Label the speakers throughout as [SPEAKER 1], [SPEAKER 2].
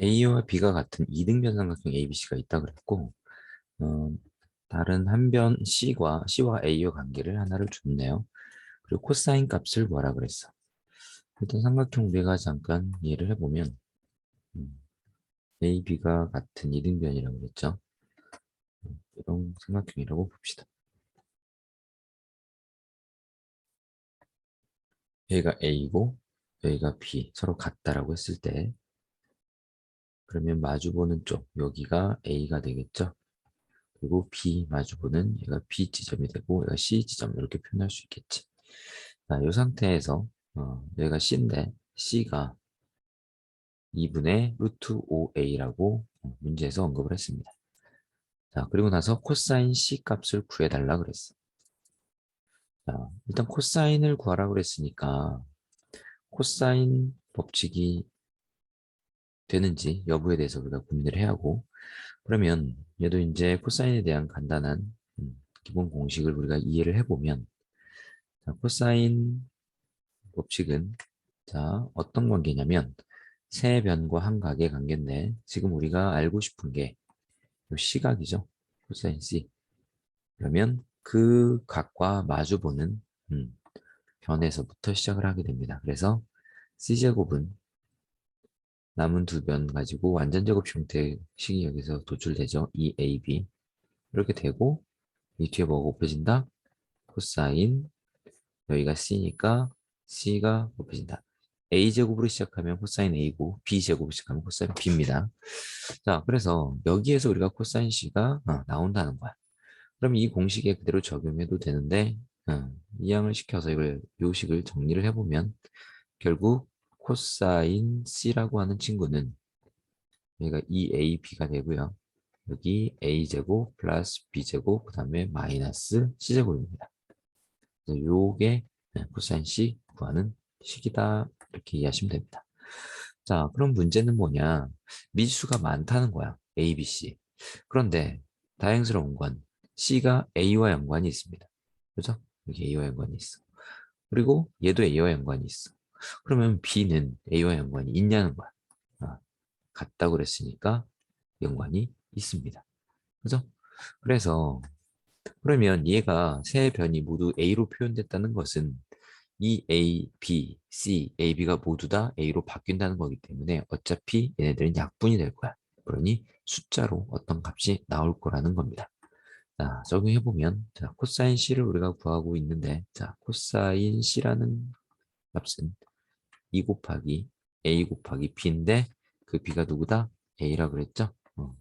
[SPEAKER 1] A와 B가 같은 이등변 삼각형 ABC가 있다 그랬고 어, 다른 한 변 C과 C와 A의 관계를 하나를 줬네요. 그리고 코사인 값을 뭐라 그랬어? 일단 삼각형 우리가 잠깐 이해를 해보면 음, A, B가 같은 이등변이라고 그랬죠. 음, 이런 삼각형이라고 봅시다. 여기가 A고 여기가 B 서로 같다라고 했을 때 그러면 마주보는 쪽 여기가 A가 되겠죠. 그리고 B 마주보는 얘가 B 지점이 되고 얘가 C 지점 이렇게 표현할 수 있겠지. 자, 이 상태에서 어, 얘가 C인데 C가 2분의 루트 5A라고 문제에서 언급을 했습니다. 자, 그리고 나서 코사인 C 값을 구해달라 그랬어. 자, 일단 코사인을 구하라 그랬으니까 코사인 법칙이 되는지 여부에 대해서 우리가 고민을 해야 하고 그러면 얘도 이제 코사인에 대한 간단한 음, 기본 공식을 우리가 이해를 해보면 자, 코사인 법칙은 자 어떤 관계냐면 세 변과 한 각의 관계인데 지금 우리가 알고 싶은 게 시각이죠. 코사인 C. 그러면 그 각과 마주보는 음, 변에서부터 시작을 하게 됩니다. 그래서 C제곱은 남은 두 변 가지고 완전 제곱 형태의 식이 여기서 도출되죠. 2ab 이렇게 되고 이 뒤에 뭐가 곱해진다? 코사인 여기가 c니까 c가 곱해진다. a제곱으로 시작하면 코사인 a고 b제곱으로 시작하면 코사인 b입니다. 자 그래서 여기에서 우리가 코사인 c가 어, 나온다는 거야. 그럼 이 공식에 그대로 적용해도 되는데 어, 이항을 시켜서 이걸 요식을 정리를 해보면 결국 코사인 C라고 하는 친구는 여기가 2AB가 되고요. 여기 A제곱 플러스 B제곱 그 다음에 마이너스 C제곱입니다. 요게 네, 코사인 C 구하는 식이다 이렇게 이해하시면 됩니다. 자 그럼 문제는 뭐냐 미수가 많다는 거야 A, B, C 그런데 다행스러운 건 C가 A와 연관이 있습니다. 그죠? 여기 A와 연관이 있어. 그리고 얘도 A와 연관이 있어. 그러면 B는 A와 연관이 있냐는 거야. 아, 같다고 그랬으니까 연관이 있습니다. 그죠? 그래서 그러면 얘가 세 변이 모두 A로 표현됐다는 것은 이 A, B, C, A, B가 모두 다 A로 바뀐다는 거기 때문에 어차피 얘네들은 약분이 될 거야. 그러니 숫자로 어떤 값이 나올 거라는 겁니다. 자, 적용해보면, 자, 코사인 C를 우리가 구하고 있는데, 자, 코사인 C라는 값은 2 곱하기 a 곱하기 b인데 그 b가 누구다? a라 그랬죠? 어.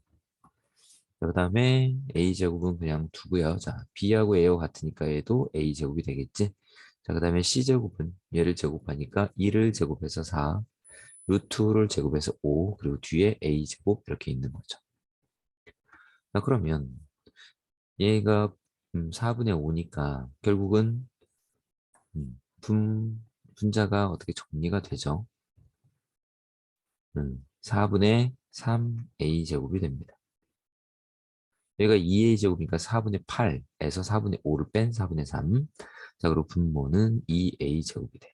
[SPEAKER 1] 그 다음에 a제곱은 그냥 두고요. 자, b하고 a와 같으니까 얘도 a제곱이 되겠지? 자, 그 다음에 c제곱은 얘를 제곱하니까 2를 제곱해서 4, 루트를 제곱해서 5, 그리고 뒤에 a제곱 이렇게 있는 거죠. 자, 그러면 얘가 4분의 음, 5니까 결국은 음, 분 분자가 어떻게 정리가 되죠? 음, 4분의 3a제곱이 됩니다. 여기가 2a제곱이니까 4분의 8에서 4분의 5를 뺀 4분의 3. 자, 그리고 분모는 2a제곱이 돼.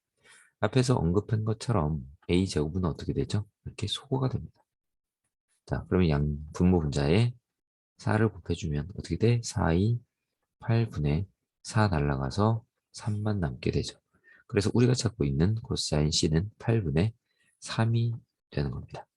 [SPEAKER 1] 앞에서 언급한 것처럼 a제곱은 어떻게 되죠? 이렇게 소거가 됩니다. 자, 그러면 양 분모 분자에 4를 곱해주면 어떻게 돼? 4, 2, 8분의 4 날라가서 3만 남게 되죠. 그래서 우리가 찾고 있는 코사인 C는 8분의 3이 되는 겁니다.